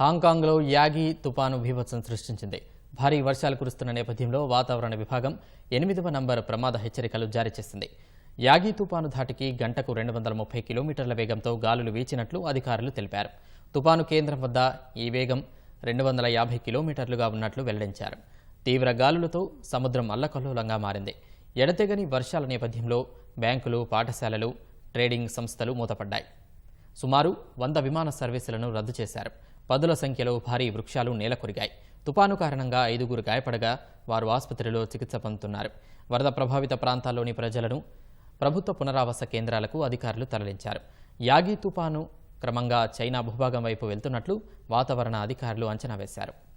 హాంకాంగ్లో Yagi తుపాను భీభత్సం సృష్టించింది. భారీ వర్షాలు కురుస్తున్న నేపథ్యంలో వాతావరణ విభాగం ఎనిమిదవ నంబర్ ప్రమాద హెచ్చరికలు జారీ చేసింది. యాగి తుపాను ధాటికి గంటకు రెండు వందల ముప్పై కిలోమీటర్ల వేగంతో గాలులు వీచినట్లు అధికారులు తెలిపారు. తుపాను కేంద్రం వద్ద ఈ వేగం రెండు వందల యాభై కిలోమీటర్లుగా ఉన్నట్లు వెల్లడించారు. తీవ్ర గాలులతో సముద్రం అల్లకల్లోలంగా మారింది. ఎడతెగని వర్షాల నేపథ్యంలో బ్యాంకులు పాఠశాలలు ట్రేడింగ్ సంస్థలు మూతపడ్డాయి. సుమారు వంద విమాన సర్వీసులను రద్దు చేశారు. పదుల సంఖ్యలో భారీ వృక్షాలు నేలకొరిగాయి. తుపాను కారణంగా ఐదుగురు గాయపడగా వారు ఆసుపత్రిలో చికిత్స పొందుతున్నారు. వరద ప్రభావిత ప్రాంతాల్లోని ప్రజలను ప్రభుత్వ పునరావాస కేంద్రాలకు అధికారులు తరలించారు. యాగి తుపాను క్రమంగా చైనా భూభాగం వైపు వెళ్తున్నట్లు వాతావరణ అధికారులు అంచనా వేశారు.